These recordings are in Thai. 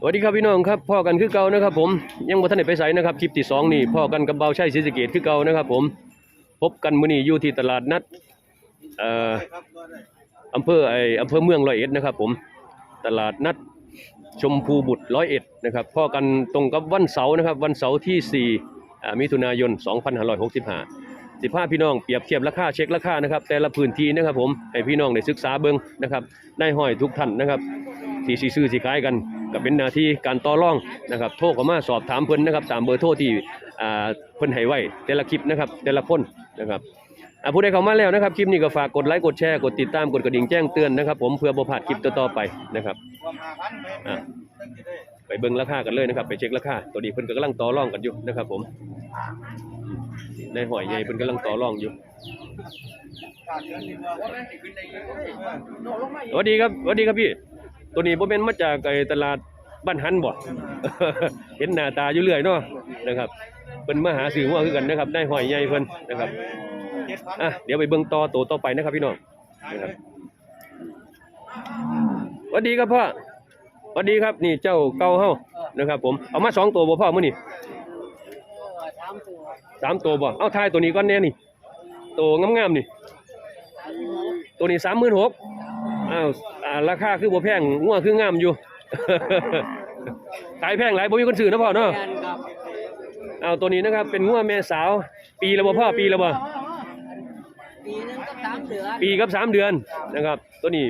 สวัสดีครับพี่น้องครับพ่อกันคือเก่านะครับผมยังบ่ทันได้ไปไสนะครับคลิปที่สองนี่พ่อกันกับเบาชัยศรีสะเกดคือเก่านะครับผมพบกันมื้อนี้อยู่ที่ตลาดนัดเอ่ออำเภอไออำเภอเมืองร้อยเอ็ดนะครับผมตลาดนัดชมพูบุตรร้อยเอ็ดนะครับพ่อกันตรงกับวันเสาร์นะครับวันเสาร์ที่4อ่มิถุนายน 2565สิบห้าพี่น้องเปรียบเทียบราคาเช็คราคานะครับแต่ละพื้นที่นะครับผมให้พี่น้องได้ศึกษาเบิ่งนะครับได้ห้อยทุกท่านนะครับ ที่สิซื้อสิขายกันก็เป็นหน้าที่การต่อรองนะครับโทรเข้ามาสอบถามเพิ่นนะครับตามเบอร์โทรที่อ่าเพิ่นให้ไว้แต่ละคลิปนะครับแต่ละคนนะครับอ่าผู้ใดเข้ามาแล้วนะครับคลิปนี้ก็ฝากกดไลค์กดแชร์กดติดตามกดกระดิ่งแจ้งเตือนนะครับ ผมเพื่อบ่พลาดคลิปต่อๆไปนะครับอ่าไปเบิ่งราคากันเลยนะครับ ไปเช็คราคาตัวนี้เพิ่นก็กำลังต่อรองกันอยู่นะครับ ผมในหอยใหญ่เพิ่นกำลังต่อรองอยู่สวัสดีครับสวัสดีครับพี่ ตัวนี้บ่แม่นมาจากไอ้ตลาดบ้านหันบ่ เห็นหน้าตาอยู่เรื่อยเนาะนะครับเพิ่นมาหาซื้อหัวคือกันนะครับได้หอยใหญ่เพิ่นนะครับอะเดี๋ยวไปเบิ่งต่อตัวต่อไปนะครับพี่น้องนะครับสวัสดีครับพ่อสวัสดีครับนี่เจ้าเกาเฮานะครับ ผมเอามาสองตัวบ่พ่อมื้อนี้สามตัวบ่เอาทายตัวนี้ก่อนแน่นี่ตัวงามๆนี่ ตัวนี้36,000อ้าว อ่าราคาคือบ่แพงงัวคืองามอยู่ ขายแพงหลายบ่มีคนซื้อนะพ่อเนาะแม่นครับเอาตัวนี้นะครับ เป็นงัวแม่สาว ปีแล้วบ่พ่อปีแล้วบ่ปีหนึงก็สามเดือนปีกับสามเดือนนะครับ ตัวนี้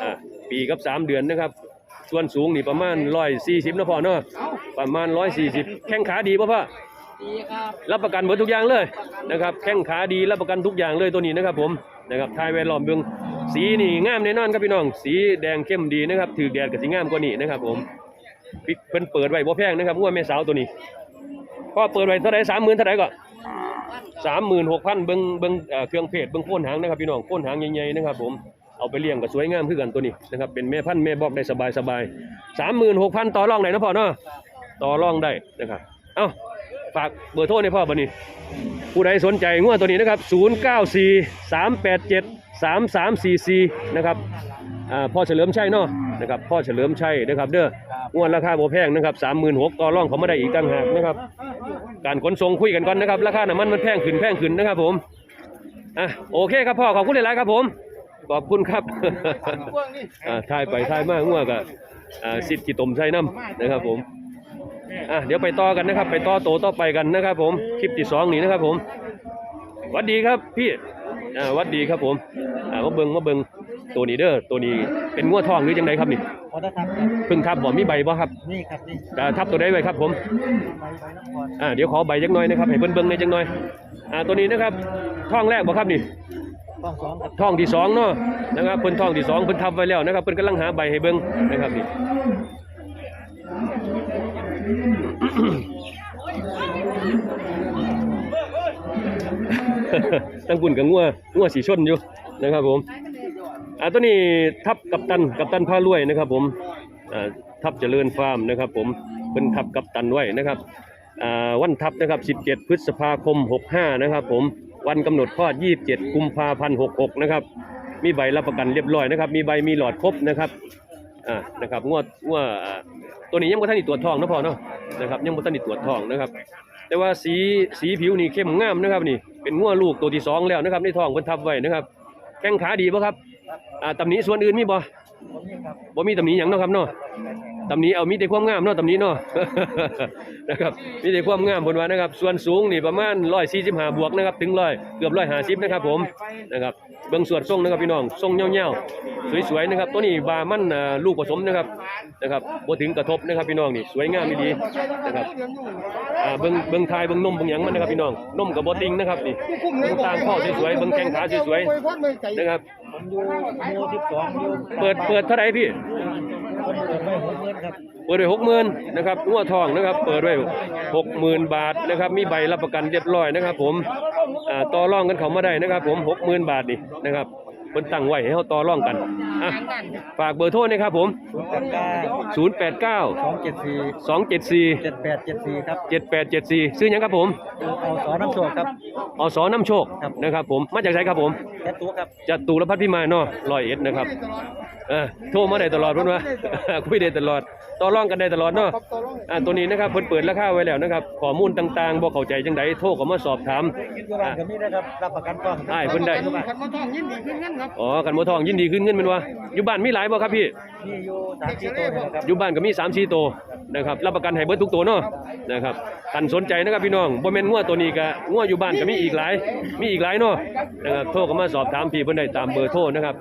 อ่าปีกับสามเดือนนะครับ ส่วนสูงนี่ประมาณ140นะพ่อเนาะประมาณ140แข้งขาดีบ่พ่อดีครับรับประกันหมดทุกอย่างเลยนะครับ แข้งขาดีรับประกันทุกอย่างเลยตัวนี้นะครับ ผมนะครับทายแวดล้อมเบือง สีนี่งามแน่นอนครับพี่น้อง สีแดงเข้มดีนะครับถือแดดกับสีงามกว่านี้นะครับผมปิดเพิ่นเปิดไว้บ่แพงนะครับงัวแม่สาวตัวนี้พ่อเปิดไว้เท่าไหร่สามหมื่นเท่าไหร่ก็สามหมื่นหกพันเบิ้งเบิ้งเครื่องเพชรเบิ้งโค่นหางนะครับพี่น้องโค่นหางใหญ่ๆนะครับผมเอาไปเลี้ยงก็สวยงามขึ้นกันตัวนี้นะครับเป็นแม่พันธุ์แม่บอกได้สบายๆสามหมื่นหกพันต่อรองได้นะพ่อเนาะต่อรองได้นะครับเอ้าฝากเบอร์โทรในพ่อบันนี้ ผู้ใดสนใจงวดตัวนี้นะครับ 094 387 3344นะครับอ่าพ่อเฉลิมชัยเนาะนะครับพ่อเฉลิมชัยนะครับเด้องวดราคาบ่แพงนะครับ36,000ต่อรองเขาไม่ได้อีกต่างหากนะครับ การขนส่งคุยกันก่อนนะครับ ราคาน้ำมันมันแพงขึ้นแพงขึ้นนะครับผมอะโอเคครับพ่อขอบคุณหลายๆครับผมขอบคุณครับอ่าทายไปทายมากงัวกับอ่าสิทธิ์กี่ตมใส่น้ำนะครับผมอะเดี๋ยวไปต่อกันนะครับ ไปต่อโตต่อไปกันนะครับ ผมคลิปที่สองนี่นะครับ ผมหวัดดีครับพี่ อ่าหวัดดีครับผมอ่ามาเบิงมาเบิงตัวนี้เด้อตัวนี้เป็นงัวทองหรือจังไดครับนี่ขอได้ครับเพิ่งทับบ่มีใบบ่ครับนี่ครับนี่อ่าทับตัวใดไว้ครับผมใบใบนครอ่าเดี๋ยวขอใบจักหน่อยนะครับให้เบิ่งเบิ่งในอยจักหน่อยอ่าตัวนี้นะครับท้องแรกบ่ครับนี่ ต้องสองครับท้องที่สองเนาะนะครับเพิ่นท้องที่สองเพิ่นทับไว้แล้วนะครับเพิ่นกำลังหาใบให้เบิ่งนะครับนี่ ตั้งปุ่นกับงัวงัวสีชนอยู่นะครับผมอ่าตัวนี้ทับกับตันกับตันพารวยนะครับ ผมอ่าทับเจริญฟาร์มนะครับ ผมเป็นทับกับตันไว้นะครับอ่าวันทับนะครับ 17 พฤษภาคม 65 นะครับ ผมวันกำหนดคลอด 27 กุมภาพันธ์ 66 นะครับ มีใบรับประกันเรียบร้อยนะครับ มีใบมีหลอดครบนะครับอ่านะครับงวดงวดตัวนี้ยังบ่ทันได้ตรวทองนะพอเนาะนะครับยังบ่ทันได้ตรวทองนะครับ แต่ว่าสีสีผิวนี่เข้มงามนะครับนี่ เป็นงัวลูกตัวที่สองแล้วนะครับในท้องเพิ่นทับไว้นะครับแข้งขาดีบ่ครับอ่าตำหนิส่วนอื่นมีบ่ผมนี่ครับบ่มีตำหนิหยังเนาะครับเนาะ ตำหนิเอามีแต่ความงามเนาะตำหนิเนาะ นะครับมีแต่ความงามเพิ่นว่านะครับ ส่วนสูงนี่ประมาณ145บห้าบวกนะครับถึง100เกือบ150นะครับผมนะครับเบิ่งส่วนทรงนะครับพี่น้องทรงเหี่ยวๆสวยๆนะครับตัวนี้บามันอ่าลูกผสมนะครับนะครับบ่ถึงกระทบนะครับพี่น้องนี่สวยงามดีนะครับอ่าเบิ่งเบิ่งทายเบิ่งนมเบิ่งหยังมันนะครับพี่น้องนมกับบอติงนะครับนี่เบิ่งตางข้อสวยๆเบิ่งแข้งขาสวยๆนะครับ ผมอยู่หมู่ที่สองอยู่เปิดเปิดเท่าไหร่พี่ เปิดไว้หกเงินครับเปิดไว้หกหมื่นนะครับงัวทองนะครับ เปิดไว้หกหมื่นบาทนะครับ มีใบรับประกันเรียบร้อยนะครับ ผมอ่าต่อรองกันเขามาได้นะครับ ผมหกหมื่นบาทนี่นะครับเพิ่นตั้งไว้ให้เขาต่อรองกันอะฝากเบอร์โทรนะครับผมศูนย์แปดเก้า0 8 9สองเจ็ดสี่2 7 4เจ็ดแปดเจ็ดสี่ครับ 7 8 7 4 ซื้อหยังครับผมเอาสอน้ำโชคครับอสอน้ำโชคครับนะครับผม มาจากไหนครับผมแค่ตัวครับจตุรพัฒน์พิมายเนาะร้อยเอ็ดนะครับเออโทรมาได้ตลอดเพิ่นว่า คุยได้ตลอดต่อรองกันได้ตลอดเนาะอ่าตัวนี้นะครับเพิ่นเปิดราคาไว้แล้วนะครับข้อมูลต่างๆบ่เข้าใจจังไดโทรเข้ามาสอบถามอยู่บ้านก็มีนะครับรับประกันกล้องได้เพิ่นได้ ขันมาทองยินดีขึ้นงั้นครับอ๋อกันบ่ทองยินดีขึ้นเงินแม่นว่าอยู่บ้านมีหลายบ่ครับพี่ มีอยู่สามสี่ตัวนะครับอยู่บ้านก็มี3 4ตัวนะครับรับประกันให้เบิดทุกตัวเนาะนะครับท่านสนใจนะครับพี่น้องบ่แม่นงัวตัวนี้ก็งัวอยู่บ้านก็มีอีกหลาย มีอีกหลายเนาะนะครับโทรเข้ามาสอบถามพี่เพิ่นได้ตามเบอร์โทรนะครับ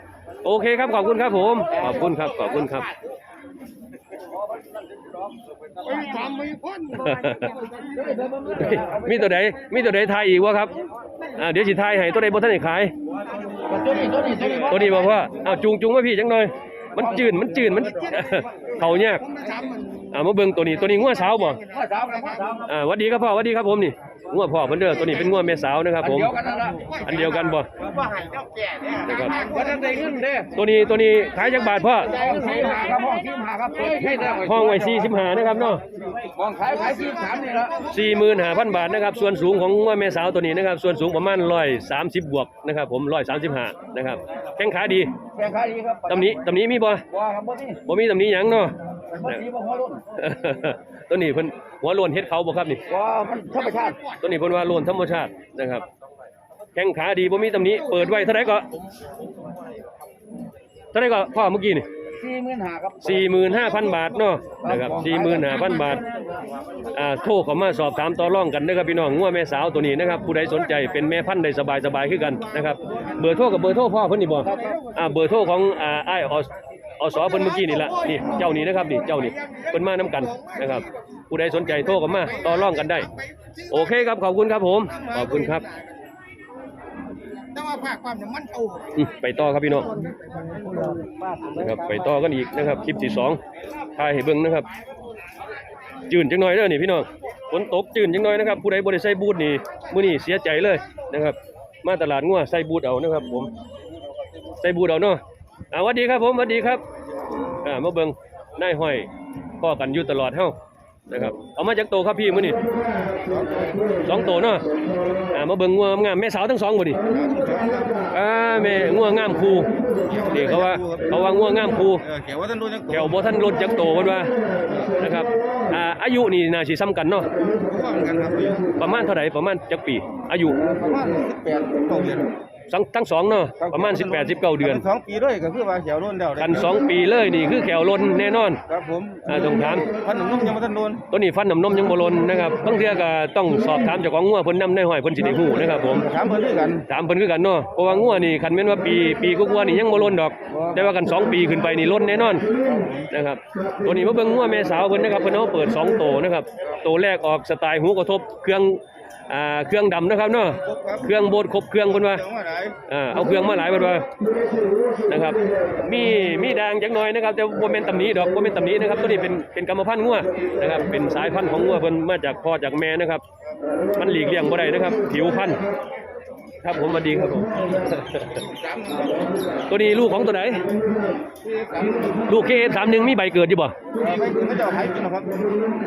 โอเคครับขอบคุณครับผม ขอบคุณครับขอบคุณครับไปถามไม่พ้นมีตัวใดมีตัวใดทายอีกวะครับอ่าเดี๋ยวสิทายให้ตัวใดบ่ทันได้ขายตัวนี้ตัวนี้ตัวนี้ตัวนี้บอกว่าอ้าวจูงจูงมาพี่จังหน่อยมันจืดมันจืดมัน เขายาก ผมไปถามมันอ่ามาเบิ่งตัวนี้ตัวนี้งัวสาวบ่ข้าสาวข้าสาวอ่าหวัดดีครับพ่อหวัดดีครับผมนี่งัวพ่อเพิ่นเด้อตัวนี้เป็นงัวแม่สาวนะครับผม เดียวกันนั่นละอันเดียวกันบ่ ว่าให้เจ้าแก่เนี่ยนะครับ ว่าจะได้เงินเด้ตัวนี้ตัวนี้ขายจักบาทพ่อใจสี่หาครับห้องสี่หาครับเปิดให้ได้ห้องไว้45นะครับเนาะห้องขายขายสี่สามนี่ละ45,000บาทนะครับ ส่วนสูงของงัวแม่สาวตัวนี้นะครับ ส่วนสูงประมาณ130บวกนะครับผม135นะครับ แข้งขาดีแข่งขายดีครับตำหนี้ตำหนี้มีบ่ว่าครับบ่นี่บ่มีตำหนี้หยังเนาะบ่สีบ่หัวรุ่น ตัวนี้เพิ่นหัวโลนเฮ็ดเขาบ่ครับนี่ว่ามันธรรมชาติตัวนี้เพิ่นว่าโลนธรรมชาตินะครับ แข้งขาดีบ่มีตำหนี้เปิดไว้เท่าไหร่ก็เท่าไหร่ก็พ่อเมื่อกี้นี่สี่หมื่นห้าครับ45,000บาทเนาะนะครับ45,000บาทอ่าโทรเข้ามาสอบถามต่อรองกันนะครับพี่น้องงัวแม่สาวตัวนี้นะครับผู้ใดสนใจเป็นแม่พันธุ์ได้สบายๆคือกันนะครับเบอร์โทรกับเบอร์โทรพ่อเพิ่นนี่บ่อ่าเบอร์โทรของอ่าไอ้ายอส อสเพิ่นเมื่อกี้นี่ละนี่เจ้านี้นะครับนี่เจ้านี่เพิ่นมานํกันนะครับ ผู้ใดสนใจโทรเข้ามาต่อรองกันได้ โอเคครับขอบคุณครับผม ขอบคุณครับแต่ว่าภาคความเนี่ยมันเอาอืมไปต่อครับพี่น้องนะครับไปต่อกันอีกนะครับ คลิปที่สองถ่ายให้เบิ่งนะครับ จืนจังหน่อยเด้อนี่พี่น้องฝนตกจืนจังหน่อยนะครับ ผู้ใดบ่ได้ใส่บูทนี่มื้อนี้เสียใจเลยนะครับ มาตลาดงัวใส่บูทเอานะครับ ผม ใส่บูทเอาเนาะ อ่าสวัสดีครับผมสวัสดีครับอ่ามาเบิ่งนายห้อยพ่อกันอยู่ตลอดเฮานะครับเอามาจากโตครับพี่มื้อนี้สองโตเนาะอ่ามาเบิ่งงัวงามแม่สาวทั้งสองบ่นี่อ่าแม่งัวงามคู่นี่เขาว่าเขาว่างัวงามคู่เออเกี่ยวว่าท่านรู้จักแถวบ่ทันลดจักโตเพิ่นว่านะครับอ่าอายุนี่น่าสิซ้ำกันเนาะว่าเหมือนกันครับประมาณเท่าไหร่ประมาณจักปี อายุประมาณสิบแปดเก้าเดือน ทั้งทั้งสองเนาะประมาณ 18 19 เดือนสองปีด้วยก็คือว่าเขียวรุ่นเดียวกันสองปีเลยนี่คือแขวลนแน่นอนครับผมอ่าต้องถามพันหนุ่มนุ่มยังไม่ทันโดนตัวนี้ฟันน้ำนมยังบ่ลนนะครับบางเทื่อก็ต้องสอบถามเจ้าของงัวเพิ่นนำได้ห้อยเพิ่นสิได้ฮู้นะครับผมถามเพิ่นด้วยกันถามเพิ่นคือกันเนาะเพราะว่างัวนี่คันแม่นว่าปีปีกว่าๆนี่ยังบ่ลนดอก แต่ว่ากันสองปีขึ้นไปนี่ลนแน่นอนนะครับตัวนี้มาเบิ่งงัวแม่สาวเพิ่นนะครับเพิ่นเอาเปิดสองโตนะครับโตแรกออกสไตล์หูกระทบเครื่อง อ่าเครื่องดำนะครับเนาะเครื่องโบดครบเครื่องเพิ่นว่าจังว่าไหนอ่าเอาเครื่องมาหลายเพิ่นว่านะครับ มีมีด่างจักหน่อยนะครับแต่บ่แม่นตำหนิดอกบ่แม่นตำหนินะครับตัวนี้เป็นเป็นกรรมพันธุ์งัวนะครับ เป็นสายพันธุ์ของงัวเพิ่นมาจากพ่อจากแม่นะครับ มันหลีกเลี่ยงบ่ได้นะครับ ผิวพันธุ์ ครับผมสวัสดีครับผม ตัวนี้ลูกของตัวไหน ลูกเคสามหนึ่งมีใบเกิดอยู่บ่เออไม่ถึงก็จะเอาขายกินหรอกครับ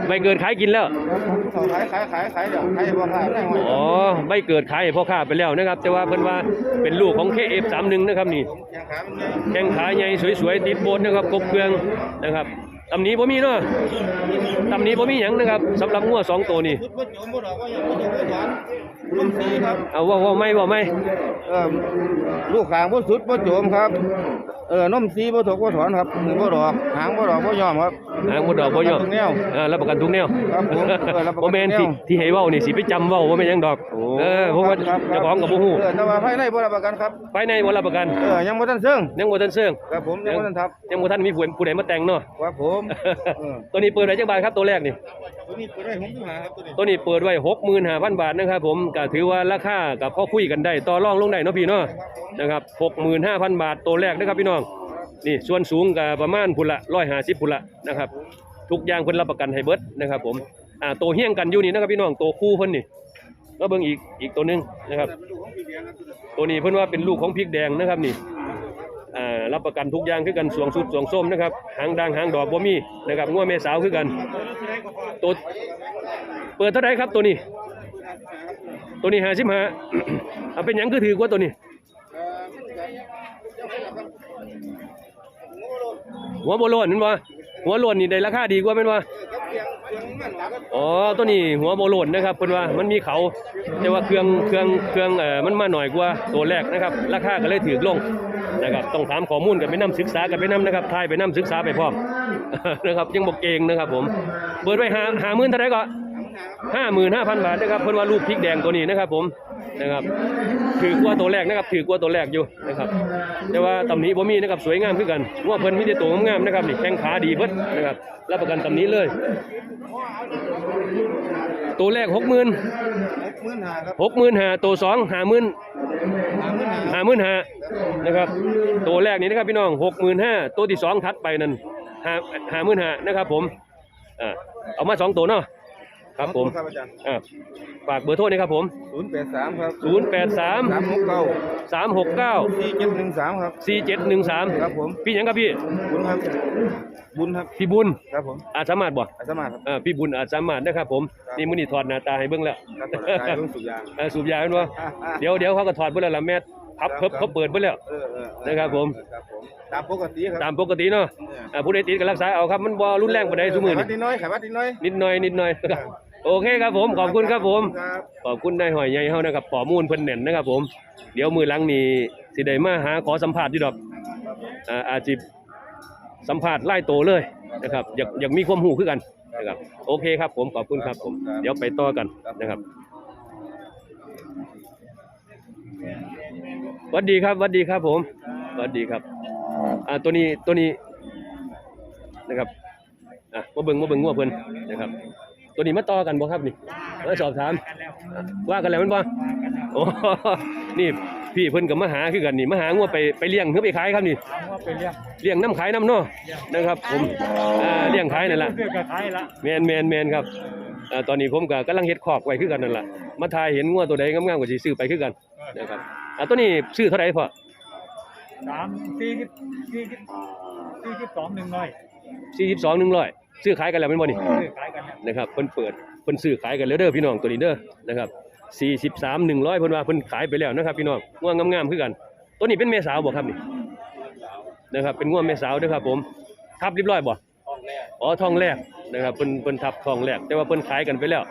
ใบเกิดขายกินแล้วเขาขายขายขายขายเดี๋ยวขายบ่ขายได้หมดอ๋อใบเกิดขายให้พ่อค้าไปแล้วนะครับ แต่ว่าเพิ่นว่าเป็นลูกของ KF31 นะครับนี่ยังขามันเลยแข้งขาใหญ่สวยๆติดโบนนะครับครบเครื่องนะครับตำหนี้บ่มีเนาะตำหนี้บ่มีหยังนะครับสำหรับงัวสองตัวนี่ ชุดบ่โจมบ่ดอกว่าอย่างบ่โจมบ่ถอนรุ่นสีครับ เอาว่าว่าไม่ว่าไม่เอ่อลูกขางบ่สุดบ่โจมครับเออนมสีบ่ถกบ่ถอนครับมือบ่ดอกหางบ่ดอกบ่ยอมครับหางบ่ดอกบ่ยอมทุกแนวเออรับประกันทุกแนวครับผมเออรับประกันบ่แม่นที่ทุกแนวที่ให้เว้านี่สิไปจำเว้าว่าแม่นหยังดอกเออเพราะว่าครับเจ้าของก็บ่ฮู้เออแต่ว่าภายในบ่รับประกันครับภายในบ่รับประกันเออยังบ่ทันเซิงยังบ่ทันเสื่องครับผมยังบ่ทันทับยังบ่ทันมีผู้ผู้ใดมาแต่งเนาะครับผมเออตัวนี้เปิดไว้จักบาทครับตัวแรกนี่ตัวนี้เปิดได้ผมหาครับตัวนี้ตัวนี้เปิดไว้65,000บาทนะครับผมก็ถือว่าราคากับพอคุยกันได้ต่อรองลงได้เนาะพี่เนาะนะครับ65,000บาทตัวแรกนะครับพี่น้องนี่ส่วนสูงก็ประมาณพุ่นละ150พุ่นละนะครับทุกอย่างเพิ่นรับประกันให้เบิดนะครับผมอ่าตัวเฮี้ยงกันอยู่นี่นะครับพี่น้องตัวคู่เพิ่นนี่มาเบิ่งอีกอีกตัวนึงนะครับ ตัวนี้เพิ่นว่าเป็นลูกของพริกแดงนะครับนี่อ่ารับประกันทุกอย่างคือกันสวงสุดสวงส้มนะครับหางด่างหางดอกบ่มีนะครับงัวแม่สาวคือกันตัวเปิดเท่าไหร่ครับตัวนี้ ตัวนี้55อ่าเป็นหยังคือถือกว่าตัวนี้เอ่อมันก็ยังไงล่ะครับผมว่าหัวโบโลนนั่นบ่หัวโลนนี่ได้ราคาดีกว่าแม่นบ่อ๋อตัวนี้หัวโบโลนนะครับเพิ่นว่ามันมีเขาแต่ว่าเครื่องเครื่องเครื่องเอ่อมันมาหน่อยกว่าตัวแรกนะครับ ราคาก็เลยถูกลงนะครับต้องถามข้อมูลกันไปนํศึกษากันไปนํนะครับทายไปนํศึกษาไปพร้อม นะครับยังบ่เก่งนะครับผมเปิดไว้5 50,000เท่าไหร่ก็ ห้าหมื่นห้าพันบาทนะครับเพิ่นว่าลูกพริกแดงตัวนี้นะครับ ผมนะครับ ถือกว่าตัวแรกนะครับ ถือกว่าตัวแรกอยู่นะครับ แต่ว่าตำหนี้บ่มีนะครับสวยงามคือกันว่าเพิ่นมีแต่ตัวงามๆนะครับนี่แข้งขาดีเบิดนะครับรับประกันตำหนี้เลย ตัวแรกหกหมื่นหกหมื่นห้าครับหกหมื่นห้าตัวสองห้าหมื่นห้าหมื่นห้าห้าหมื่นห้านะครับตัวแรกนี้นะครับพี่น้องหกหมื่นห้าตัวที่สองทัดไปนั่นห้าห้าหมื่นห้านะครับ ผมอ่าเอามาสองตัวเนาะ ครับผม ครับอาจารย์อ่าฝากเบอร์โทรนี่ครับผม ศูนย์แปดสามครับศูนย์แปดสามสามหกเก้าสามหกเก้าสี่เจ็ดหนึ่งสามครับสี่เจ็ดหนึ่งสามครับผมพี่หยังครับพี่ บุญครับ บุญครับ พี่บุญครับผมอาจสามารถบ่อาสมาครับ อ่าพี่บุญอาจสามารถนะครับผมครับ นี่มื้อนี้ถอดหน้าตาให้เบิ่งแล้ว ครับผมได้เรื่องสุดยาง เออสูบยาเป็นบ่ เดี๋ยวเดี๋ยวเขาก็ถอดเบิ่งแล้วล่ะแม่ พับเพิ่บเขาเปิดเบิ่งแล้วเออเออเออนะครับผมครับผม ตามปกติครับตามปกติเนาะอ่าผู้ใดติดก็รักษาเอาครับมันบ่รุนแรงปานใดซุมื้อไขวันี้ดนิดน้อยไขวัดนิดน้อยนิดหน่อยนิดหน่อยโอเคครับผมขอบคุณครับผมครับขอบคุณนายหอยใหญ่เฮานะครับข้อมูลเพิ่นแน่นนะครับ ผม เดี๋ยวมือหลังนี้สิได้มาหาขอสัมภาษณ์อยู่ดอกอ่าอาจสิสัมภาษณ์ไล่โตเลยนะครับอยากอยากมีความรู้คือกันนะครับโอเคครับผมขอบคุณครับผม เดี๋ยวไปต่อกันนะครับส วัสดีครับสวัสดีครับผมสวัสดีครับ อ่าตัวนี้ตัวนี้นะครับอะมาเบิ่งมาเบิ่งงัวเพิ่นนะครับ ตัวนี้มาต่อกันบ่ครับนี่มาสอบถามอะว่ากันแล้วแมันบ่โอ้นี่พี่เพิ่นกับมาหาคือกันนี่มาหางัวไปไปเลี้ยงหรือไปขายครับนี่ถามว่าเป็นเรื่องเลี้ยงน้ำขายน้ำเนาะนะครับผมอ่าเลี้ยงขายนั่นแหละเรื่องกับใครละแมนแมนแมนครับอ่าตอนนี้ผมก็กำลังเฮ็ดคอกไว้คือกันนั่นแหละมาทายเห็นงัวตัวใดงามๆก็สิซื้อไปคือกัน นะครับอ่าตัวนี้ซื้อเท่าไหร่พ่อสามสี่สิบสี่สิบสี่สิบสองหนึ่งร้อย42 100ซื้อขายกันแล้วแม่นบ่นี่ซื้อขายกันเนี่ยนะครับเพิ่นเปิดเพิ่นซื้อขายกันแล้วเด้อพี่น้องตัวนี้เด้อนะครับ43 100เพิ่นว่าเพิ่นขายไปแล้วนะครับพี่น้องง่วงงามๆคือกัน ตัวนี้เป็นแม่สาวบ่ครับนี่นะครับเป็นง่วงแม่สาวเด้อครับ ผมทับเรียบร้อยบ่อ๋อทองแรกนะครับเพิ่นเพิ่นทับทองแรกแต่ว่าเพิ่นขายกันไปแล้ว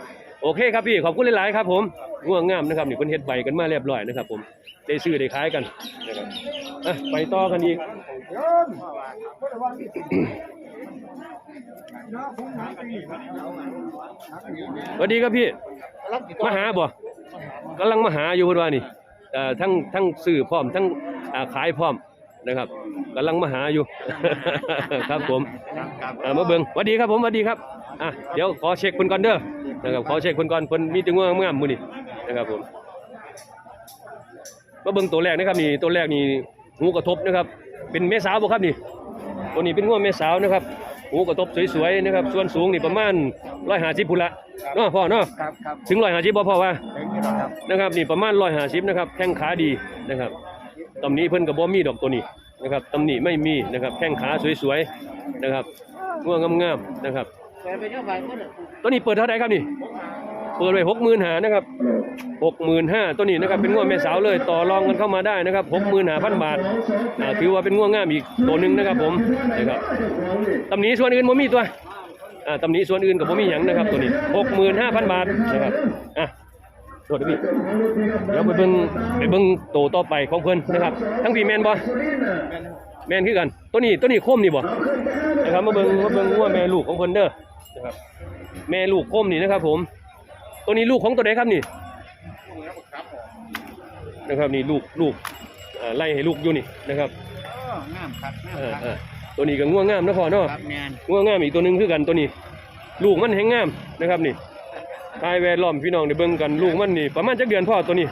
โอเคครับพี่ขอบคุณหลายๆครับผมง่วงงามนะครับนี่เพิ่นเฮ็ดใบกันมาเรียบร้อยนะครับผมได้ซื้อได้ขายกันนะครับอะไปต่อกันอีกสวัสดีครับพี่มาหาบ่กำลังมาหาอยู่เพิ่นว่านี่ทั้งทั้งซื้อพร้อมทั้งขายพร้อม นะครับกำลังมาหาอยู่ ครับผมอ่ามาเบิ่งสวัสดีครับผมสวัสดีครับอะเดี๋ยวขอเช็คเพิ่นก่อนเด้อนะครับขอเช็คเพิ่นก่อนเพิ่นมีแตัวงงามๆมื้อนี้นะครับผมมาเบิ่งตัวแรกนะครับนี่ตัวแรกนี่หูกระทบนะครับ เป็นแม่สาวบ่ครับนี่ตัวนี้เป็นง่วงแม่สาวนะครับหูกระทบสวยๆนะครับ ส่วนสูงนี่ประมาณร้อยห้าสิบพุ่นละเนาะพ่อเนาะครับครับถึงร้อยห้าสิบบ่พ่อว่าถึงนี่หรอครับนะครับนี่ประมาณร้อยห้าสิบนะครับแข้งขาดีนะครับ ตำหนี้เพิ่นกับบ่มีดอกตัวนี้นะครับตำหนี้ไม่มีนะครับแข้งขาสวยๆนะครับง่วงงามๆนะครับตัวนี้เปิดเท่าไหร่ครับนี่เปิดไว้หกหมื่นหานะครับหกหมื่นห้าตัวนี้นะครับเป็นง่วงแม่สาวเลยต่อรองกันเข้ามาได้นะครับหกหมื่นหาพันบาทถือว่าเป็นง่วงงามอีกตัวหนึ่งนะครับผมนะครับตำหนี้ส่วนอื่นบ่มีตัวตำหนี้ส่วนอื่นกับบ่มีหยังนะครับตัวนี้หกหมื่นห้าพันบาทนะครับอะ โทษด้วยพี่เดี๋ยวไปเบิ่งไปเบิ่งโตต่อไปของเพิ่นนะครับ ทั้งพี่แมนบ่แมนคือกันตัวนี้ตัวนี้โคมนี่บ่นะครับมาเบิ่งมาเบิ่งว่าแม่ลูกของเพิ่นเด้อนะครับแม่ลูกโคมนี่นะครับ ผม ตัวนี้ลูกของตัวไหนครับนี่นะครับนี่ลูกลูกอ่าไล่ให้ลูกอยู่นี่นะครับงามครับงามเออครับเออตัวนี้ก็ง่วงงามนะพ่อเนาะครับแมนง่วงงามอีกตัวหนึงคือกันตัวนี้ ลูกมันแห้งงามนะครับนี่ ทายแวดล้อมพี่น้องได้เบิ่งกันลูกมันนี่ประมาณจักเดือนพ่อตัวนี้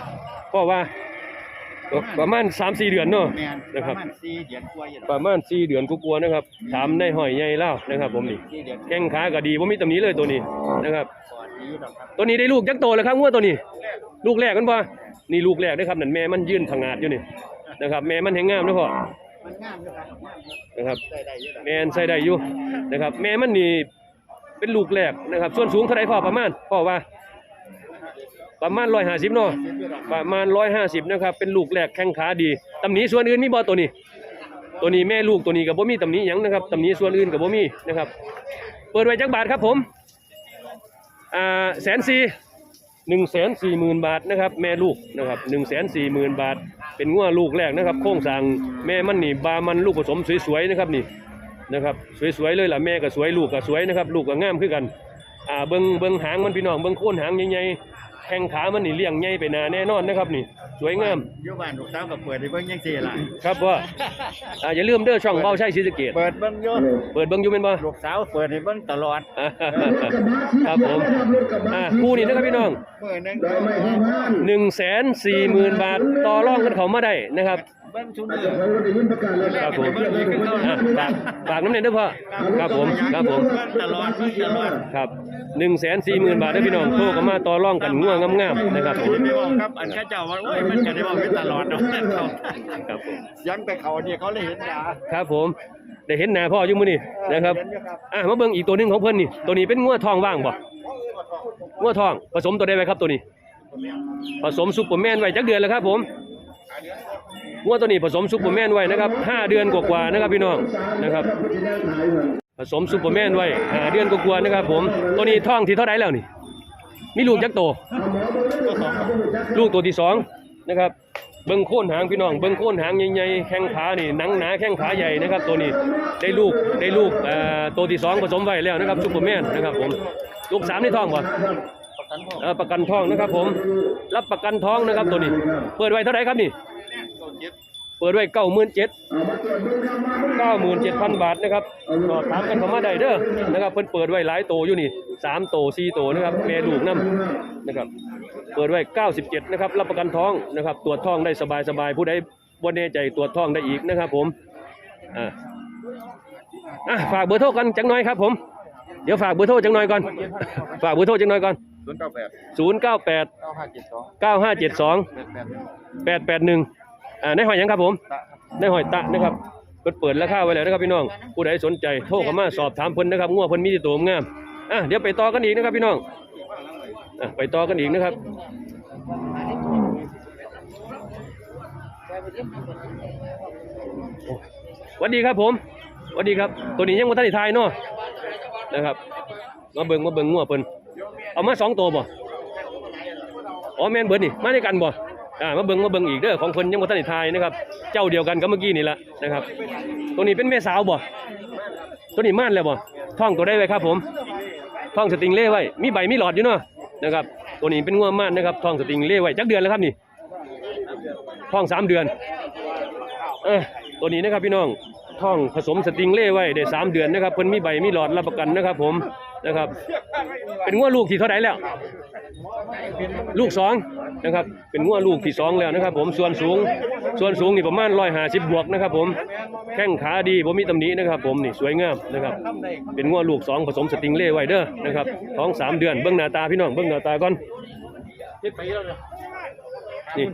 พ่อว่าประมาณ3-4เดือนเนาะแมนนะครับประมาณสี่เดือนกว่าอยู่ประมาณ4เดือนกลัวาๆนะครับถามในหอยใหญ่เล่านะครับ ผมนี่สี่เดือนแข้งขาก็ดีบ่มีตำหนี้เลยตัวนี้นะครับ ก่อนนี้หรอกครับตัวนี้ได้ลูกยักษ์โตแล้วครับงัวตัวนี้ ลูกแรกกันป่ะนี่ลูกแรกนะครับนั่นแม่มันยื่นผงาดอยู่นี่นะครับ แม่มันแห้งงามนะพ่อมันงามอยู่ครับงามอยู่นะครับ ใส่ได้อยู่หรอกแม่นใส่ได้อยู่นะครับ แม่มันนี่ เป็นลูกแรกนะครับ ส่วนสูงเท่าไรพ่อประมาณพ่อว่า ประมาณร้อยห้าสิบเนาะเสียอยประมาณร้อยห้าสิบนะครับ เป็นลูกแรกแข้งขาดีตำหนี้ส่วนอื่นมีบ่ตัวนี้ ตัวนี้แม่ลูกตัวนี้กับบ่มีตำหนิหยังนะครับตำหนิส่วนอื่นกับบ่มีนะครับ เปิดไว้จักบาทครับผมอ่าแสนสี่หนึ่งแสนสี่หมื่นบาทนะครับ แม่ลูกนะครับหนึ่งแสนสี่หมื่นบาท เป็นงัวลูกแรกนะครับ โค้งสร้างแม่มันนี่บามันลูกผสมสวยๆนะครับนี่ นะครับสวยๆเลยล่ะแม่ก็สวยลูกก็สวยนะครับลูกก็งามคือกันอ่าเบิ่งเบิ่งหางมันพี่น้องเบิ่งโคนหางใหญ่ๆแข้งขามันนี่เลี้ยงใหญ่ไปหนาแน่นอนนะครับนี่ สวยงามอยู่บ้านลูกสาวก็เปิดให้เบิ่งจังซี่ล่ะครับว่าอ่าอย่าลืมเด้อช่องเบาใช้ศรีสะเกดเปิดเบิ่งอยู่เปิดเบิ่งอยู่แม่นบ่ ลูกสาวเปิดให้เบิ่งตลอดอ่าครับผมอ่าคู่นี้นะครับพี่น้องมื้อหนึง หนึ่งแสนสี่หมื่นบาทต่อรองกันเขามาได้นะครับ เบิ่งชุดนี้ครับผมอะฝากฝากน้ำเนยเด้อพ่อครับผมครับผมเบิ่งตลอดเบิ่งตลอดครับหนึ่งแสนสี่หมื่นบาทเด้อพี่น้องโทรกันมาต่อรองกันง่วงงามๆนะครับผมไม่บอกครับอันข้าเจ้าว่าโอ้ยมันจะได้บอกเป็นตลอดเนาะครับผมยังไปเขาเนี่ยเขาเลยเห็นยาครับผมได้เห็นหน้าพ่ออยู่มื้อนี้นะครับอะมาเบิ่งอีกตัวหนึงของเพิ่นนี่ตัวนี้เป็นงัวทองว่างบ่งัวทองผสมตัวใดไว้ครับตัวนี้ ผสมซุปเปอร์แมนไว้จักเดือนแล้วครับผม งัวตัวนี้ผสมซุปเปอร์แมนไว้นะครับห้าเดือนกว่าๆนะครับพี่น้องนะครับผสมซุปเปอร์แมนไว้ห้าเดือนกว่าๆนะครับผมตัวนี้ท้องที่เท่าไหร่แล้วนี่มีลูกจักโตลูกตัวที่สองนะครับเบิ้งโค่นหางพี่น้องเบิ้งโค่นหางใหญ่ๆแข้งขานี่หนังหนาแข้งขาใหญ่นะครับ ตัวนี้ได้ลูกได้ลูกเอ่อตัวที่สองผสมไว้แล้วนะครับซุปเปอร์แมนนะครับผมลูกสามในท้องบ่เอ่อประกันท้องนะครับผม รับประกันท้องนะครับตัวนี้ เปิดไว้เท่าไหร่ครับนี่เเปิดไว้เก้าหมื่นเจ็ดเก้าหมื่นเจ็ดพันบาทนะครับก็ถามกันเข้ามาได้เด้อนะครับเพิ่นเปิดไว้หลายโตอยู่นี่สามโตสี่โตนะครับแม่ลูกน้ำนะครับเปิดไว้เก้าสิบเจ็ดนะครับรับประกันท้องนะครับตรวจท้องได้สบายสบายผู้ใดบ่แน่ใจตรวจท้องได้อีกนะครับ ผมอ่าฝากเบอร์โทรกันจังน้อยครับผมเดี๋ยวฝากเบอร์โทรจังหน่อยก่อน ฝากเบอร์โทรจังหน่อยก่อน 098 098 9572 881 องเก้าห้าเจ็ดสองแปดแปดหนึ่งแปดแปดหนึ่งอ่าในหอยหยังครับผมตะในหอยตะนะครับเปิดเปิดราคาไว้แล้วนะครับพี่น้อง ผู้ใดสนใจโทรเข้ามาสอบถามเพิ่นนะครับงัวเพิ่นมีที่ตัวงามอะเดี๋ยวไปต่อกันอีกนะครับพี่น้องอะไปต่อกันอีกนะครับโอ้สวัสดีครับผมสวัสดีครับ ตัวนี้ยังบ่ทันได้ทายเนาะนะครับ มาเบิ่งมาเบิ่งงัวเพิ่นเอามาสองตัวบ่อ๋อแม่นเบิดนี่มาด้วยกันบ่ อ่ามาเบิงมาเบิงอีกเด้อของเพิ่นยังบ่ทันได้ทายนะครับ เจ้าเดียวกันกับเมื่อกี้นี่แหละนะครับ ตัวนี้เป็นแม่สาวบ่ตัวนี้ม่านแล้วบ่ท้องตัวได้ไว้ครับ ผมท้องสติงเล่ไว้ มีใบมีหลอดอยู่เนาะนะครับ ตัวนี้เป็นงัวม่านนะครับท้องสติงเล่ไว้จักเดือนแล้วครับนี่ท้องสามเดือนเออตัวนี้นะครับพี่น้องท้องผสมสติงเล่ไว้ได้สามเดือนนะครับเพิ่นมีใบมีหลอดรับประกันนะครับ ผมนะครับ เป็นงัวลูกที่เท่าไหร่แล้ว ลูกสองนะครับเป็นงัวลูกที่สองแล้วนะครับ ผมส่วนสูง ส่วนสูงนี่ประมาณร้อยห้าสิบบวกนะครับ ผมแข้งขาดีผมมีตำหนินะครับ ผมนี่สวยงามนะครับ เป็นงัวลูกสองผสมสติงเล่ไว้เด้อนะครับท้องสามเดือนเบื้องหน้าตาพี่น้องเบื้องหน้าตาก่อนนี่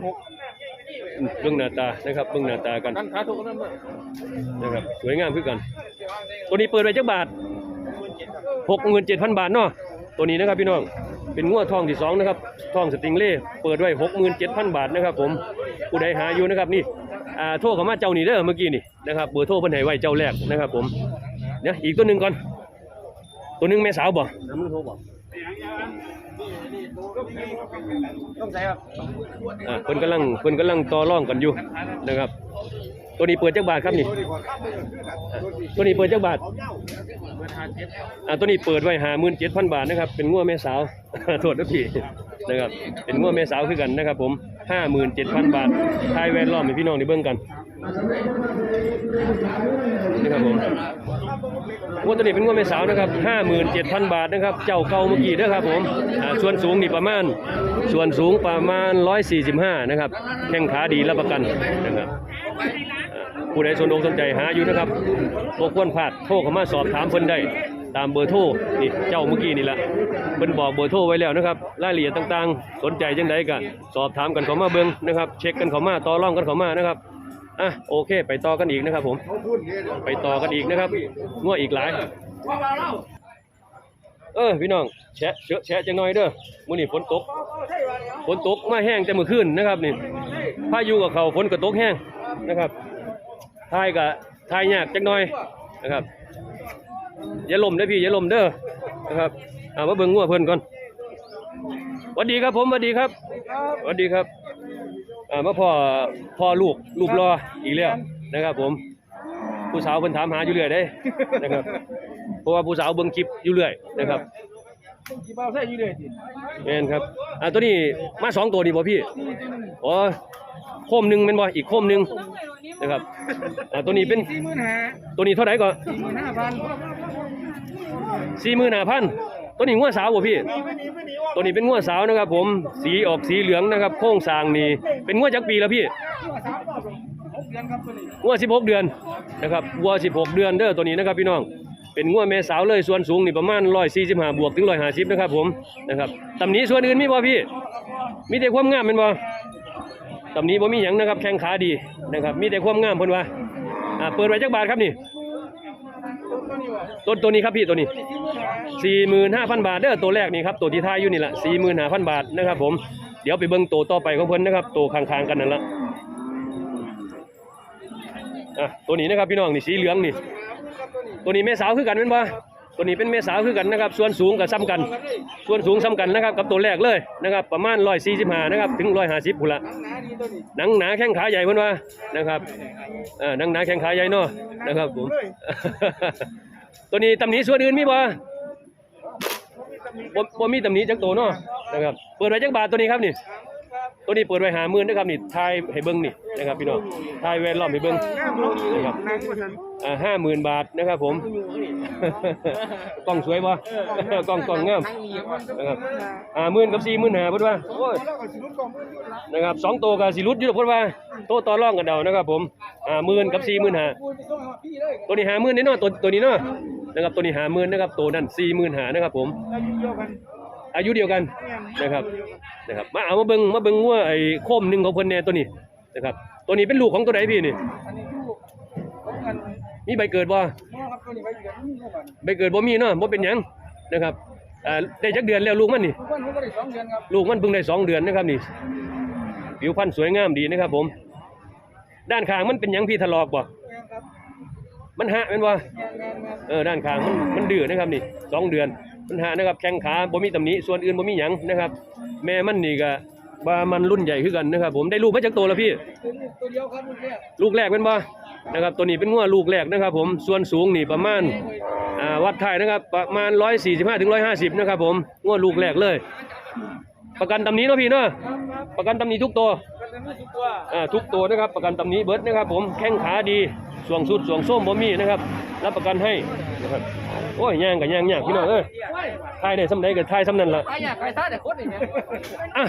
เบื้องหน้าตานะครับเบื้องหน้าตากันนะครับสวยงามขึ้นกัน ตัวนี้เปิดไว้จักบาทหกหมื่นเจ็ดพันบาทเนาะตัวนี้นะครับพี่น้อง เป็นงวดทองที่สองนะครับทองสติงเล่เปิดไว้หกหมื่นเจ็ดพันบาทนะครับ ผมผู้ใดหาอยู่นะครับนี่อ่าโทรเข้ามาเจ้านี่เด้อเมื่อกี้นี่นะครับเบอร์โทรเพิ่นให้ไว้เจ้าแรกนะครับ ผมเดี๋ยวอีกตัวหนึ่งก่อน ตัวหนึ่งแม่สาวบ่น้ำมือโทรบอกต้องใส่ครับอ่าเพิ่นกำลังเพิ่นกำลังต่อรองกันอยู่นะครับ ตัวนี้เปิดจักบาทครับนี่ ตัวนี้เปิดจักบาทอ่าตัวนี้เปิดไว้หาหมื่นเจ็ดพันบาทนะครับ เป็นงัวแม่สาว โทษนะพี่นะครับ เป็นงัวแม่สาวคือกันนะครับ ผมห้าหมื่นเจ็ดพันบาททายแวนล้อมให้พี่น้องได้เบิ่งกันนี่ครับผมงัวตัวนี้เป็นงัวแม่สาวนะครับห้าหมื่นเจ็ดพันบาทนะครับ เจ้าเก่าเมื่อกี้เด้อครับผมอ่าส่วนสูงนี่ประมาณ ส่วนสูงประมาณร้อยสี่สิบห้านะครับ แข้งขาดีรับประกันนะครับ ผู้ใดสนอกสนใจหาอยู่นะครับบ่ควรพลาดโทรเข้ามาสอบถามเพิ่นได้ตามเบอร์โทรนี่เจ้าเมื่อกี้นี่แหละเพิ่นบอกเบอร์โทรไว้แล้วนะครับรายละเอียดต่างๆ สนใจจังไดก็สอบถามกันเข้ามาเบิ่งนะครับ เช็คกันเข้ามาต่อรองกันเข้ามานะครับอะโอเค ไปต่อกันอีกนะครับผม ไปต่อกันอีกนะครับง่วอีกหลาย เออพี่น้องแชะเชอะแชะจังหน่อยเด้อมื้อนี้ฝนตกฝนตกมาแห้งแต่เมื่อคืนนะครับนี่พายุกับเขาฝนก็ตกแห้งนะครับ ทายกับทายยากจักหน่อยนะครับอย่าล่มเด้อพี่อย่าล่มเด้อนะครับเอามาเบิ่งงัวเพิ่นก่อนสวัสดีครับผมสวัสดีครับสวัสดีครับอ่ามาพ่อพ่อลูกลูกรออีกแล้วนะครับ ผม ผู้สาวเพิ่นถามหาอยู่เรื่อยเด้นะครับ เพราะว่าผู้สาวเบิ่งคลิปอยู่เรื่อยนะครับกี่เบาใส่อยู่เลยสิแม่นครับอ่าตัวนี้มาสองตัวนี่บ่พี่อ๋อโคมหนึงแม่นบ่อีกโคมหนึง นะครับอ่าตัวนี้เป็นสี่หมื่นห้าตัวนี้เท่าไหร่ก่อนสี่หมื่นห้าพันสี่หมื่นห้าพันตัวนี้งัวสาวบ่พี่ ตัวนี้เป็นงัวสาวนะครับ ผมสีออกสีเหลืองนะครับ โค้งสร้างนี่เป็นงัวจักปีแล้วพี่สามรอบหกเดือนครับตัวนี้งัวสิบหกเดือนนะครับวัวสิบหกเดือนเด้อตัวนี้นะครับพี่น้องเป็นงัวแม่สาวเลยส่วนสูงนี่ประมาณร้อยสี่สิบห้าบวกถึงร้อยห้าสิบนะครับ ผมนะครับตำหนี้ส่วนอื่นมีบ่พี่ มีแต่ความงามเป็นบ่ ตำนี้บ่มีหยังนะครับแข้งขาดีนะครับ มีแต่ความงามเพิ่นว่าอ่าเปิดไว้จักบาทครับนี่ต้นตัวนี้ครับพี่ตัวนี้สี่หมื่นห้าพันบาทเด้อตัวแรกนี่ครับตัวที่ท้ายอยู่นี่แหละสี่หมื่นห้าพันบาทนะครับ ผมเดี๋ยวไปเบิ่งตัวต่อไปของเพิ่นนะครับตัวข้างๆกันนั่นละอะตัวนี้นะครับพี่น้องนี่สีเหลืองนี่ ตัวนี้แม่สาวคือกันเป็นบ่ตัวนี้เป็นแม่สาวคือกันนะครับ ส่วนสูงกับซ้ำกัน ส่วนสูงซ้ำกันนะครับกับตัวแรกเลยนะครับ ประมาณ145นะครับ ถึง150พุ่นละหน้าดี ตัวนี้หนังหนาแข้งขาใหญ่เพิ่นว่านะครับเอ่าหนังหนาแข้งขาใหญ่เนาะนะครับผม ตัวนี้ตำหนิส่วนอื่นมีบ่บ่บ่มีตำหนิจักตัวเนาะนะครับเปิดไว้จักบาทตัวนี้ครับนี่ ตัวนี้เปิดไว้50,000นะครับนี่ทายให้เบิ่งนี่นะครับพี่น้องทายแวนล้อมให้เบิ่งนะครับอ่าห้าหมื่นบาทนะครับผม กล้องสวยปะกล้องกล้องงามนะครับอ่าหมื่นกับสี่หมื่นหาพิ่นว่านะครับสองตัวกับสิรุดอยู่ดอกเพิ่นว่าโตต่อรองกันเดานะครับผมอ่าหมื่นกับสี่หมื่นหาตัวนี้ห้าหมื่นแน่นอนตัวตัวนี้เนาะนะครับตัวนี้ห้าหมื่นนะครับตัวนั้นสี่หมื่นหานะครับผม อายุเดียวกันอายุเดียวกันนะครับนะครับ มาเอามาเบิ่งมาเบิ่งว่าไอ้โคมหนึ่งของเพิ่นแน่ตัวนี้นะครับ ตัวนี้เป็นลูกของตัวไหนพี่นี่อันนี้ลูกของกันมีใบเกิดบ่น้องครับตัวนี้ไปอยู่กันนี่เท่ากันใบเกิดบ่มีเนาะบ่เป็นหยังนะครับอ่าได้จักเดือนแล้วลูกมันนี่ทุกวันผมก็ได้สองเดือนครับลูกมันเพิ่งได้สองเดือนนะครับนี่ผิวพรรณสวยงามดีนะครับผม ด้านข้างมันเป็นหยังพี่ถลอกบ่แม่นครับมันหะแม่นบ่แม่นแม่นแม่นเออด้านข้างมันมันดื้อนะครับนี่สองเดือน มันหะนะครับแข้งขาบ่มีตำหนิส่วนอื่นบ่มีหยังนะครับ แม่มันนี่ก็ว่ามันรุ่นใหญ่ขึ้นกันนะครับ ผมได้ลูกมาจากตัวแล้วพี่ ตัวเดียวครับลูกแรกลูกแรกเป็นบ่นะครับตัวนี้เป็นงัวลูกแรกนะครับ ผมส่วนสูงนี่ประมาณอ่าวัดไทยนะครับ ประมาณ 145ถึง150 นะครับ ผมงัวลูกแรกเลย ประกันตำหนี้เนาะพี่เนาะประกันตำหนี้ทุกตัว กันนั้นไม่สุดตัวอ่าทุกตัวนะครับประกันตำหนี้เบิดนะครับ ผมแข้งขาดีสวงสุดสวงส้มบ่มีนะครับรับประกันให้นะครับโอ้ยย่างกับย่างยากพี่น้องเอ้ยทายได้สำใดก็ทายสำนั้นล่ะใครอยากใครซ่าแต่คนอย่างเงี้ยอะ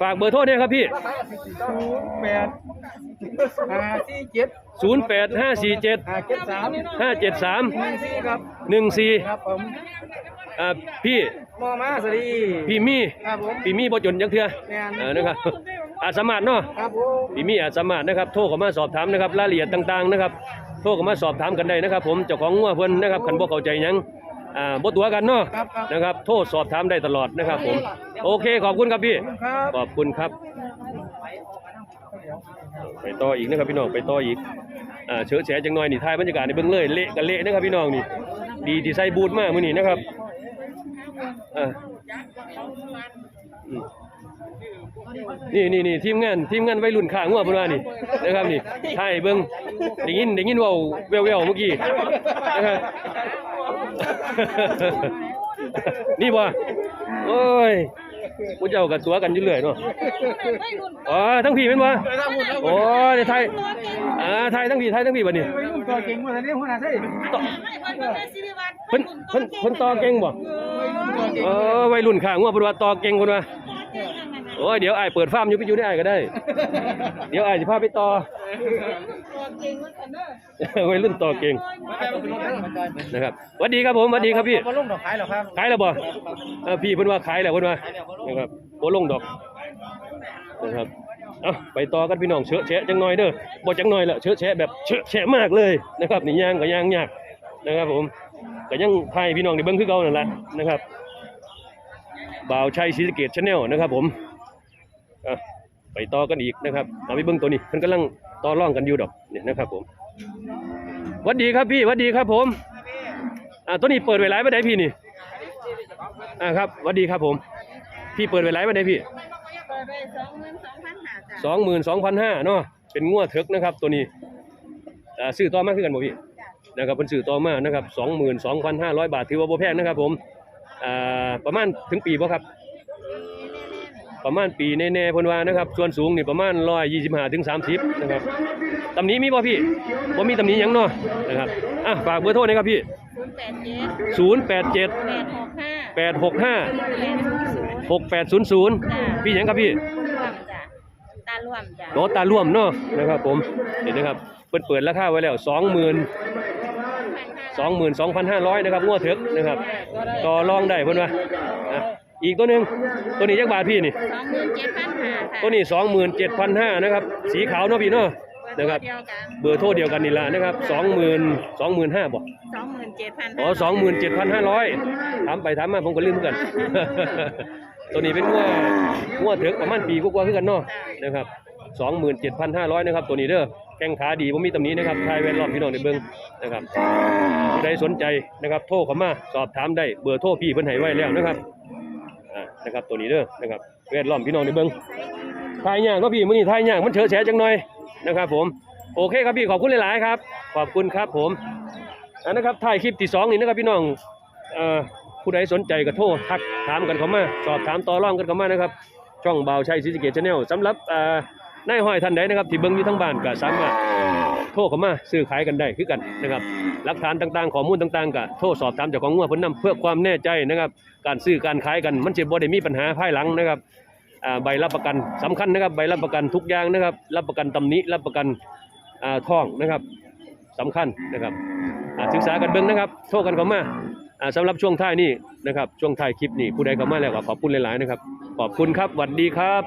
ฝากเบอร์โทรเนี่ยครับพี่ศูนย์แปดห้าสี่เจ็ด08 547ห้าเจ็ดสาม573หนึ่งสี่ครับ14ครับผมอ่าพี่มอมาสวัสดีพี่มีครับผมพี่มีบ่จนจังเทื่อแม่นเออนะครับ อาจสามารถเนาะครับผมพี่มีอาจสามารถนะครับ โทรเข้ามาสอบถามนะครับรายละเอียดต่างๆนะครับ โทรเข้ามาสอบถามกันได้นะครับ ผมเจ้าของงัวเพิ่นนะครับคันบ่เข้าใจหยังอ่าบ่ตัวกันเนาะครับครับนะครับ โทรสอบถามได้ตลอดนะครับ ผม โอเคขอบคุณครับพี่ ครับ ขอบคุณครับ ไปต่ออีกนะครับพี่น้องไปต่ออีกอ่าเชื้อแฉจังหน่อยนี่ถ่ายบรรยากาศในเบื้องเลยเละกันเละนะครับพี่น้องนี่ ดีที่ใส่บูทมากมื้อนี้นะครับอ่าอืม นี่นี่นี่ทีมงานทีมงานวัยรุ่นขางัวเพิ่นว่านี่นะครับนี่ถ่ายเบิ่งได้ยินได้ยินเว้าแว่วๆเมื่อกี้นะครับ นี่บ่โอ้ยผู้เจ้ากับตัวกันอยู่เรื่อยเนาะอ๋อทั้งพี่เป็นบ่โอ้ยไทยอ่าไทยทั้งพี่ไทยทั้งพี่บัดนี้ไปรุ่นตัวเก่งมาแต่นี้หัวหน้าใช่ต่อเพิ่นเพิ่นเพิ่นต่อเก่งบ่เออวัยรุ่นข้างว่าเพิ่นว่าต่อเก่งเพิ่นว่า โอ้ยเดี๋ยวอ้ายเปิดฟาร์มอยู่ไปอยู่ได้อ้ายก็ได้ เดี๋ยวอ้ายสิพาไปต่อวัยรุ่นต่อเก่งนะครับสวัสดีครับผมสวัสดีครับพี่มาลงดอกขายหรอครับขายแล้วบ่เออพี่เพิ่นว่าขายแล้วเพิ่นว่านะครับบ่ลงดอกนะครับเอ้าไปต่อกันพี่น้องเชอะแฉะจังหน่อยเด้อบ่จังหน่อยละเชอะแฉะแบบเชอะแฉะมากเลยนะครับนี่ย่างก็ย่างยากนะครับผมก็ยังพายพี่น้องได้เบิ่งคือเก่านั่นแหละนะครับบ่าวชัยศรีสะเกษชาแนลนะครับผมอะ ไปต่อกันอีกนะครับเอาไปเบิ่งตัวนี้เพิ่นกำลังต่อร่องกันอยู่ดอกเนี่ยนะครับผมวัดดีครับพี่วัดดีครับผมอ่าตัวนี้เปิดไว้หลายปานใดพี่นี่อ่าครับวัดดีครับผม พี่เปิดไว้หลายปานใดพี่เปิดไปสองหมื่นสองพันห้าสองหมื่นสองพันห้าเนาะเป็นงัวเถิกนะครับ ตัวนี้อ่าซื้อต่อมาคือกันบ่พี่นะครับเป็นซื้อต่อมานะครับสองหมื่นสองพันห้าร้อยบาทถือว่าโบแพงนะครับผมอ่าประมาณถึงปีบ่ครับ ประมาณปีแน่ๆเพิ่นว่านะครับ ส่วนสูงนี่ประมาณ125ถึง30นะครับตำหนี้มีบ่พี่บ่มีตำหนี้หยังเนาะนะครับอะฝากเบอร์โทรหนะครับพี่ศูนย์แปดเจ็ด087แปดหกห้า865แปดศูนย์ศูนย์6800จ้ะพี่หยังครับพี่ร่วมจ้ะตาร่วมจ้ะโตตาร่วมเนาะนะครับผมเห็นนะครับเปิดเปิดราคาไว้แล้ว20,000 22,500นะครับงัวเถิกนะครับต่อรองได้เพิ่นว่าอะ อีกตัวหนึงตัวนี้จักบาทพี่นี่สองหมื่นเจ็ดพันห้าค่ะตัวนี้สองหมื่นเจ็ดพันห้านะครับ สีขาวเนาะพี่เนาะนะครับเดียวกันเบอร์โทรเดียวกันนี่ละนะครับสองหมื่นสองหมื่นห้าบอกสองหมื่นเจ็ดพันอ๋อสองหมื่นเจ็ดพันห้าร้อยถามไปถามมาผมก็ลืมเหมือนกัน ตัวนี้เป็นงัวงัวเถึกประมาณปีกว่าๆคือกันเนาะนะครับสองหมื่นเจ็ดพันห้าร้อยนะครับ ตัวนี้เด้อแข้งขาดีผมมีตำหนี้นะครับทายแวนรอบพี่น้องในเบิ้งนะครับผู้ใดสนใจนะครับ โทรเข้ามาสอบถามได้เบอร์โทรพี่เพิ่นให้ไว้แล้วนะครับอ่า นะครับตัวนี้เด้อนะครับแวทล้อมพี่น้องในเบิ้งทายยากก็พี่มื้อนี้ทายยากมันเฉอะแฉะจังหน่อยนะครับ ผมโอเคครับพี่ขอบคุณหลายๆครับ ขอบคุณครับผมอันนะครับถ่ายคลิปที่สองนี่นะครับพี่น้องเอ่อผู้ใดสนใจก็โทรทักถามกันเข้ามาสอบถามต่อรองกันเข้ามานะครับช่องเบาวชัยศรีสะเกตชาแนลสำหรับเอ่อ นายห้อยท่านใดนะครับที่เบิ่งอยู่ทั้งบ้านก็สามารถโทรเข้ามาซื้อขายกันได้คือกันนะครับหลักฐานต่างๆข้อมูลต่างๆก็โทรสอบถามเจ้าของงัวเพิ่นนํเพื่อความแน่ใจนะครับ การซื้อการขายกันมันสิบ่ได้มีปัญหาภายหลังนะครับใบรับประกันสำคัญนะครับใบรับประกันทุกอย่างนะครับ รับประกันตำหนิรับประกันท่องนะครับสำคัญนะครับศึกษากันเบิ่งนะครับ โทรกันเข้ามาอ่าสำหรับช่วงท้ายนี่นะครับช่วงท้ายคลิปนี่ผู้ใดเข้ามาแล้วก็ขอบคุณหลายๆนะครับขอบคุณครับสวัสดีครับ